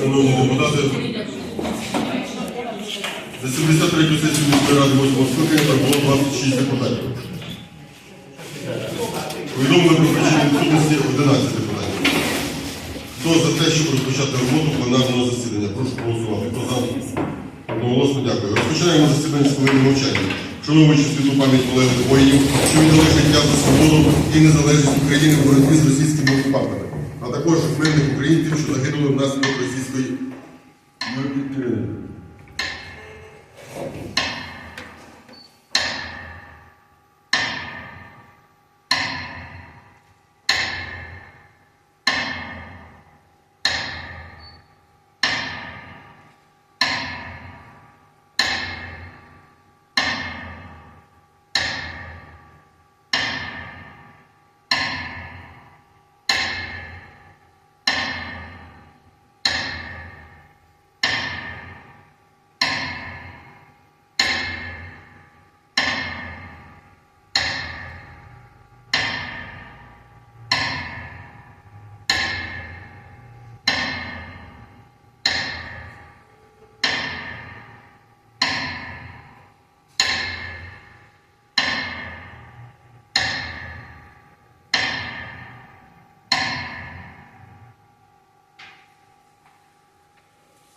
Шановні депутати, за 73 сесію міської ради 8 скликання було 26 депутатів. Повідомили про причини відсутності 11 депутатів. Хто за те, щоб розпочати роботу пленарного засідання? Прошу голосувати. Хто за? Одноголосно дякую. Розпочинаємо засідання з хвилини мовчання. Вшановуючи світу пам'ять полеглих воїнів, що віддали життя за свободу і незалежність України в боротьбі з російськими окупантами, а також мирних українців, що загинули внаслідок російської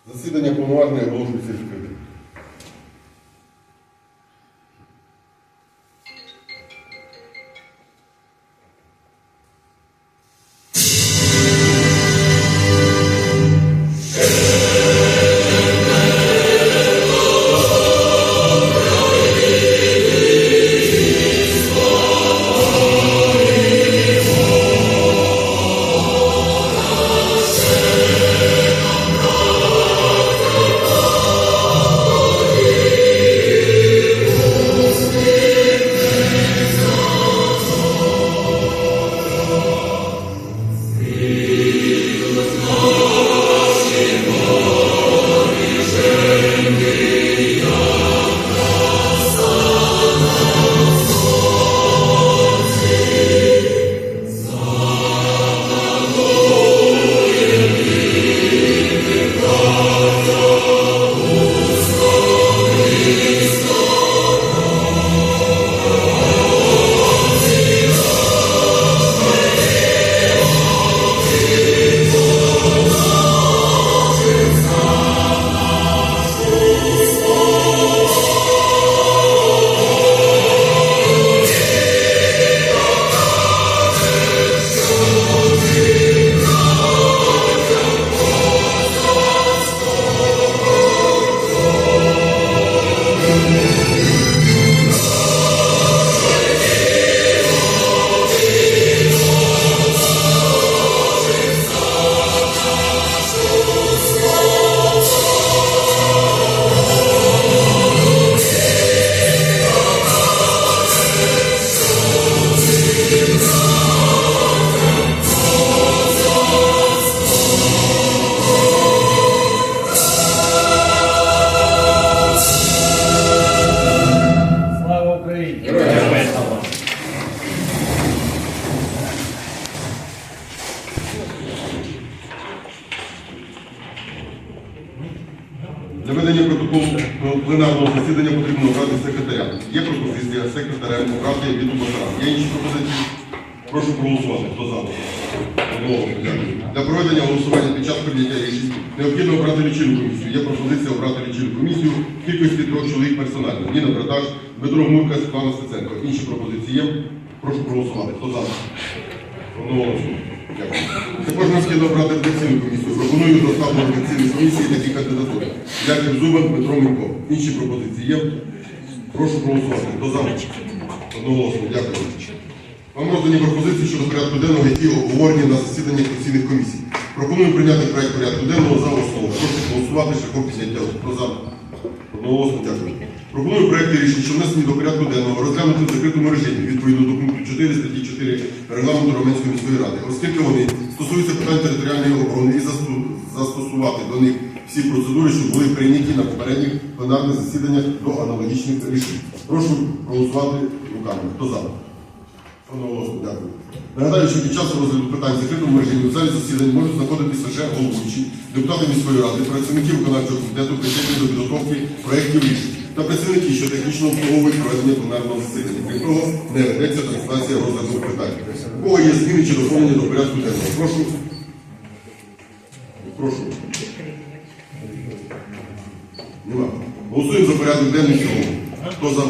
Засідання повноважної оголошується відкритим. Для ведення протоколу пленарного засідання потрібно обрати секретаря. Є пропозиція секретарем обрати Віту Бахара. Є інші пропозиції? Прошу проголосувати. Хто за? Для проведення голосування під час прийняття рішень необхідно обрати лічильну комісію. Є пропозиція обрати лічильну комісію в кількості трьох чоловік персонально. Ніна Браташ, Дмитро Гмурка, Світлана Стеценко. Інші пропозиції є? Прошу проголосувати. Хто за? Одноголосно. Дякую. Також необхідно обрати редакційну комісію. Пропоную до складу редакційної комісії такі кандидатури. Яків Зубан, Дмитро Мінько. Інші пропозиції є? Прошу проголосувати. Хто за? Одноголосно. Дякую. Вам роздані пропозиції щодо порядку денного, які обговорені на засіданні постійних комісій. Пропоную прийняти проект порядку денного за основу. Прошу голосувати шляхом підняття. Хто за? Одноголосно дякую. Пропоную проекти рішень, що внесені до порядку денного, розглянути в закритому режимі відповідно до пункту 4 статті 4 регламенту Романської міської ради, оскільки вони стосуються питань територіальної оборони і застосувати до них всі процедури, що були прийняті на попередніх пленарних засіданнях до аналогічних рішень. Прошу проголосувати руками. Хто за? Одноголосно, дякую. Нагадаю, що під час розгляду питань закритому режимі в залі засідань можуть знаходитись лише головуючі, депутати міської ради, працівники виконавчого комітету, причетні до підготовки проєктів рішень та працівники, що технічно обслуговують проведення пленарного засідання. Крім того, не ведеться трансляція розгляду питань. У кого є зміни чи доповнення до порядку денного? Прошу. Прошу. Нема. Голосуємо за порядок денний цілому. Хто за?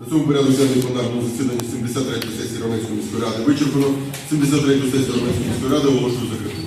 На цьому порядок денний пленарного засідання 73 сесії Романської міської ради вичерпано. 73 сесію Романської міської ради оголошую закритою.